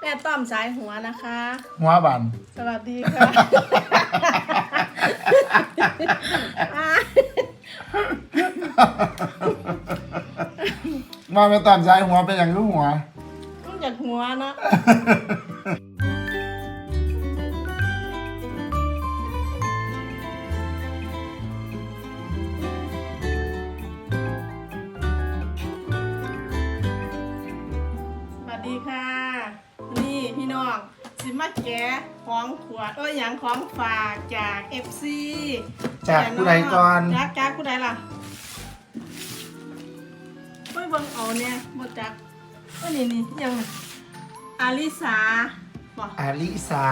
แม่ต้อมสายหัวนะคะ หัวบันสวัสดีค่ะอะมาไปตามใจหัวเป็นอย่างลูกหัว ต้องจากหัวเนาะ ของขวดเอ้ยอย่างของฝากจาก FC จากผู้ใดก่อนจากจากผู้ใดล่ะเฮ้ยเบิ่งเอาเนี่ยบ่จักเอ้ยนี่นี่ยังอาลิสาบ่อาลิสา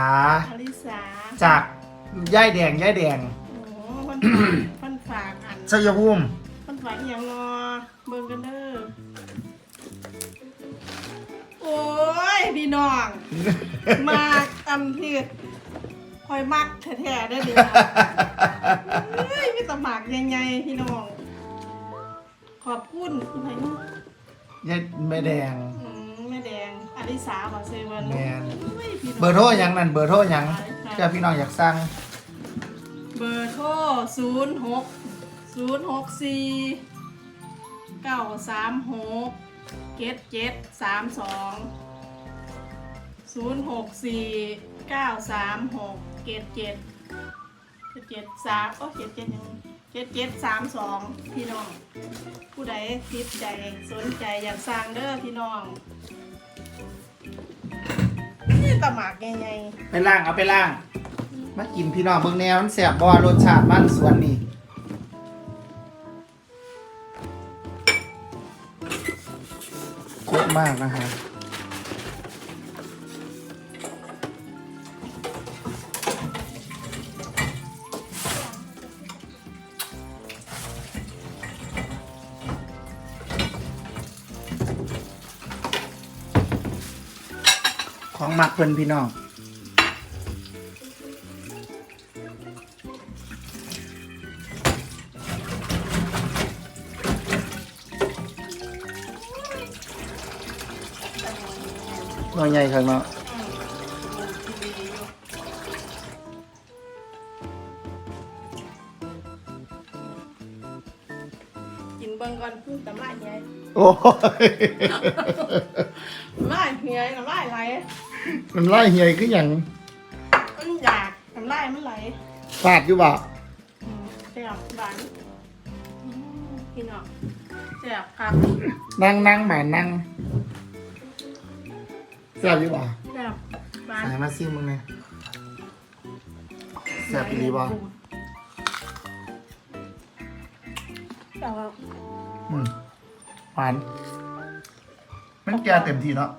อาลิสาจากย่ายแดงย่ายแดงโอ้โหเพิ่นฝากเพิ่นฝากอันชัยภูมิเพิ่นฝากอหย่างเนอเบิ่งกันเด้อโอ้ยพี่น้องมาก อันที่คอยมักแท้ๆได้อเดียวเฮ้ยมีแตหมากใหญ่ๆพี่น้อง ขอบคุณคุณไผ่นุ่ย่ายแม่แดง อืมแม่แดงอลิสาบอเซเวันแม่นเฮ้ยพี่น้องเบอร์โทรหยังนั่นเบอร์โทรหยังค่ะเพื่อพี่น้องอยากสั่งเบอร์โทรศูนย์หกศูนย์หกสี่เก้าสามหกเจ็ดเจ็ดสามสอง ศูนย์หกสี่เก้าสามหกเจ็ดเจ็ดเจ็ดสามโอ้เจ็ดเจ็ดยังเจ็ดเจ็ดสามสองพี่น้อง ผู้ใดติดใจสนใจอยากสั่งเด้อพี่น้องนี่ตะหมากใหญ่ๆไปล่างเอาไปล่าง มากินพี่น้องเบิ่งแนวมันแสบบ่รสชาติมันสวนนี่เยอะมากนะฮะ มักเพิ่นพี่น้องน้อยใหญ่ครับเนาะ กินเบิ่งก่อนพึ่งแต่ไม่ใหญ่โอ้ยไม่เหี่ยน้ำลายไหลมันไล่เหี่ยคืออย่างมันอยากน้ำลายมันไหลฟาดอยู่บ่อืมแซ่บหวานอืมกินออกแซ่บครับนั่งนั่งหมานั่งแซ่บอยู่บ่แซ่บหวานใส่มาซิมึงเนี่ยแซ่บดีบ่ แต่ว่า อืมหวาน มันแก่เต็มทีเนาะ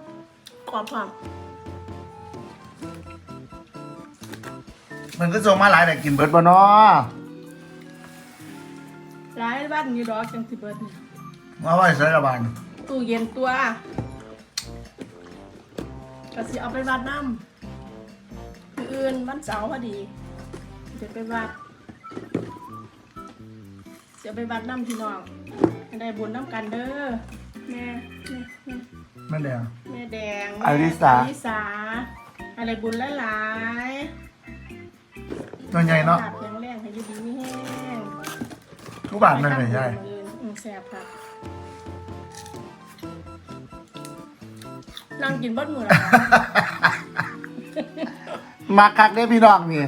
กรอบความมันก็ส่งมาหลายแต่กินเบิดบ่เนาะร้ายบ้านอยู่ดอกจังสิเบิดนี่มาไว้ใส่ระบานตู้เย็นตัวก็สิเอาไปวัดน้ำคืออื่นวันเสาร์พอดีจะไปวัดจะไปวัดน้ำพี่น้องให้ ได้บุญน้ำกันเด้อแม่แม่แม่ไม่แดง แม่แดงอลิสา อลิสาอะไรบุญหลายๆน้อยใหญ่เนาะแข็งแรงให้อยู่ดีไม่แห้งทุกบาทนั่นไม่ใช่อืมแซ่บค่ะนั่งกินบดมือละมาคักได้อพี่น้องนี่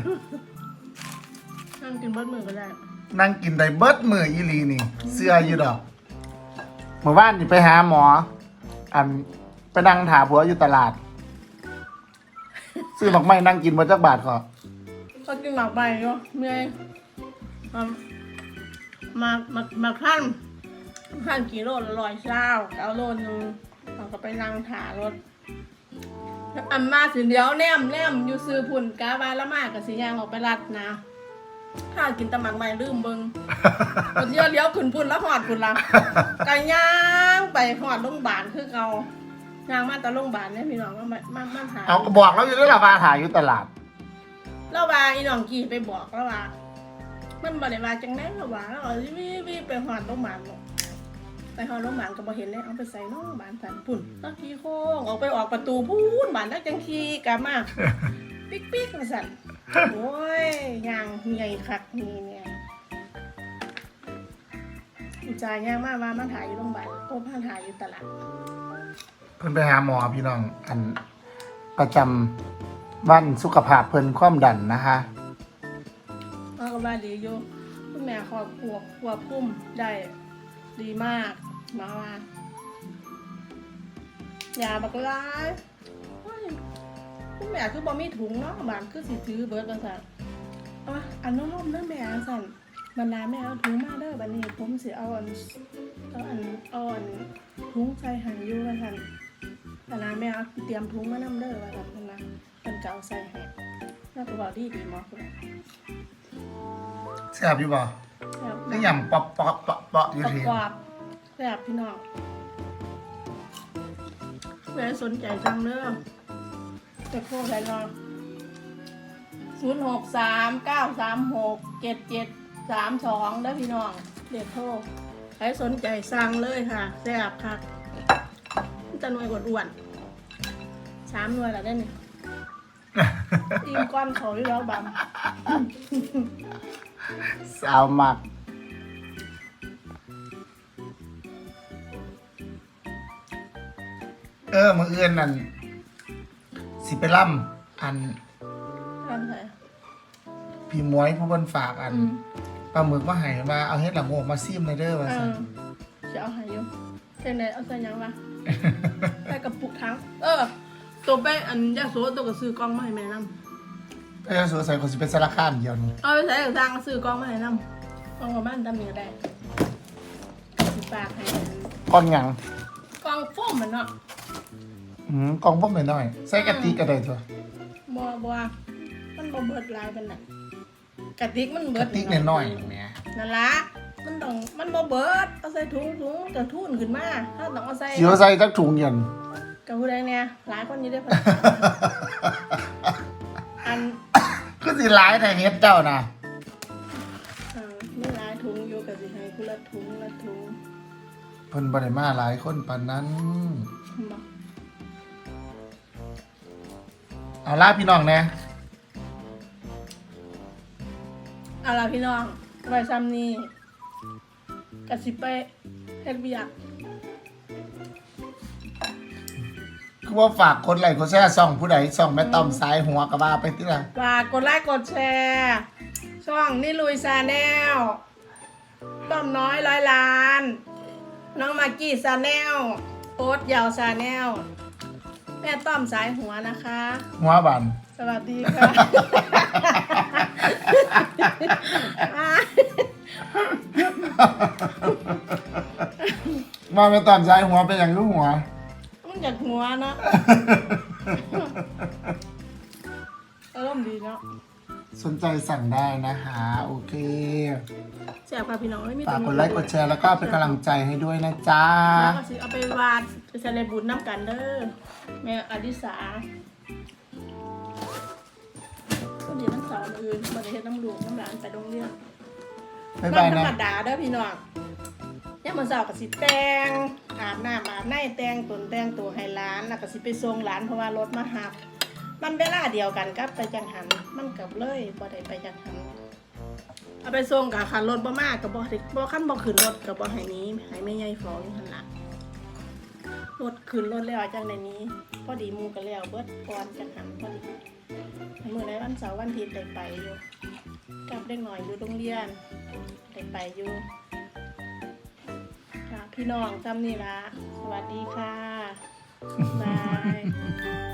นั่งกินบดมือก็ได้ นั่งกินได้เบิดมืออีหลีนี่ เสื้ออยู่ดอก เมื่อวานนี่ไปหาหมอ อันไปนั่งถาผัวอยู่ตลาด ซื้อหมากไม้นั่งกินมาจักบาทก่อนก็กินหมากใบเนาะเมื่อยมามามามาขั้นขั้นกี่โลละร้อยเช้าเอาโลนึงเราก็ไปนั่งถารถอันมาถึงเดียวแนมแนมอยู่ซื้อพุ่นกาบาละมากกับสียางออกไปรัดนะ ถ้ากินแตะหมักใหม่ลืมเบิงคนเที่ยวเลี้ยวขึ้นพุ่นแล้วหอดพุ่นละไก่ย่างไปหอดโรงพยาบาลคือเอาย่างมาแตะโรงพยาบาลเนี่ยพี่น้องมามามาถามเอาก็บอกแล้วอยู่ด้วยล่ะว่าถ่ายอยู่ตลาดแล้วว่าอีน้องกี่ไปบอกแล้วว่ามันบ่ได้ว่าจังได๋แล้วว่าแล้วเอาวิวิไปหอดโรงพยาบาลบอกไปหอโรงพยาบาลก็บ่เห็นเลยเอาไปใส่โรงพยาบาลสันปุ่นตักขี้โค้งออกไปออกประตูพูนบานนักจังขี้กลับมาปิ๊กปิ๊กมาสั่น โอ้ยยางใหญ่คักนี่เนี่ยอุจจาย่างมากว่ามันถ่ายอยู่โรงพยาบาลโอ้พันถ่ายอยู่ตลาดเพิ่นไปหาหมอพี่น้อง อันประจำวันสุขภาพเพิ่นความดันนะคะเอาก็ว่าดีอยู่คุณแม่ครอบครัวควบคุมได้ดีมากมาว่ายาบักร้ายเฮ้ย คุณแม่คือบ่มีถุงเนาะบานคือสิซื้อเบิดจังซั่นเอามาอันน้องๆเด้อแม่จังซั่นบรรดาแม่เอาถุงมาเด้อบัดนี้ผมสิเอาอันเอาอันเอาอันถุงใส่ให้อยู่ว่าซั่นบรรดาแม่เอาเตรียมถุงมานำเด้อว่าซั่นเพิ่นว่าเพิ่นก็เอาใส่ให้แล้วก็บอกดีดีหมอคุณแซ่บอยู่บ่ครับก็ยำปอบปอบปอบปอบอยู่ประทีกอบแบบพี่น้องเพื่อสนใจจังเด้อ จะโทรไปรอศูนย์หกสามเก้าสามหกเจ็ดเจ็ดสามสองเด้อพี่น้องเด็กโทรใครสนใจสั่งเลยค่ะแซ่บค่ะมันจะหน่วยอ้วนๆสามหน่วยละได้เนี่ยอิ่มก้อนเขาอยู่แล้วบัมสาวมักเออมือเอื้อนนั่น สิไปล่ำอันทำไงพี่มวยผู้บนฝากอันอืมปลาหมึกมาให้มาเอาเฮ็ดละโงกมาซิมในเด้อว่าเอซั่นอจะเอาใหายอยู่เป็นไงเอาใส่หยังวะใส่กระปุกทั้ง เออ ตัวไปอันยาโสตัวก็ซื้อกล้องมาให้แม่นำเอ้ยสงสัยคนสิเป็นสารคามเดียวนี่เอาไปใส่กระซังซื้อกล้องมาให้นำกล้องกับบ้านทำนี่ก็ได้สิฝากให้ก้อนหยังกล้องโฟมมันเนาะ อืมกล่องบ่แม่นน้อยใส่กะติกก็ได้ตัวบ่บ่มันบ่เบิดหลายปานนั้นกระติกมันเบิกะดติกน้อยๆแหมนั่นละมันต้องมันบ่เบิดเอาใส่ถุงถุงกระทุนขึ้นมาถ้าต้องเอาใส่สิเอาใส่จักถุงเย็นกับผู้ใดเนี่ยหลายคนอยู่เด้อเพิ่นอันคือสิหลายแต่เฮ็ดเจ้าน่ะเออมีหลายถุงอยู่กับสิให้คุละถุงละถุงเพิ่นบ่ได้มาหลายคนปานนั้นบ เอาล่ะพี่น้องแหน่เอาล่ะพี่น้องไว้ซ้ำนี้กสิไปเฮ็ดเบียกคือว่าฝากคนไลค์กดแชร์ช่องผู้ใดช่องแม่ต้อมสายหัวก็ว่าไปติล่ะฝากกดไลค์กดแชร์ ช่องนี่ลุยซาแนลต้อมน้อยร้อยล้าน น้องมากกี้ซาแนลโอ๊ตยาวซาแนล แม่ต้อมสายหัวนะคะ หัวบันสวัสดีค่ะอะมาแม่ต้อมสายหัวเป็นหยังลูกหัว มันอยากหัวเนาะอารมณ์ดีเนาะ สนใจสั่งได้นะคะ โอเคแซ่บค่ะพี่น้องไม่มีฝากกดไลค์กดแชร์แล้วก็เป็นกำลังใจให้ด้วยนะจ๊ะแล้วก็สิเอาไปวาดไปใส่ในบุญน้ำกันเด้อแม่อดิสาก็ดีมันเสาร์อื่นมาได้เฮ็ดน้ำหลวงน้ำหลานไปโรงเรียนบ๊ายบายธรนะรมดาเด้อพี่น้องเนี่ยามมันเสาร์ก็สิแต่งอาบน้ำอาบในแต่งตนแต่งตัวให้หลานแล้วก็สิไปส่งหลานเพราะว่ารถมาหับ มันเวลาเดียวกันกับไปจังหัน มันกับเลยบ่ได้ไปจังหัน เอาไปส่งกับคันรถบ่มากกับบ่ได้บ่คันบ่ขึ้นรถกับบ่ให้หนี้ให้แม่ใหญ่ฟ้องอยู่หันละรถขึ้นรถแล้วจังได๋นี้ พอดีมู่ก็แล้วเบิดก่อนจังหันพอดีมื้อใดวันเสาร์วันอาทิตย์ได้ไปอยู่กับเด็กน้อยอยู่โรงเรียนได้ไปอยู่พี่น้องจำนี่ละสวัสดีค่ะบาย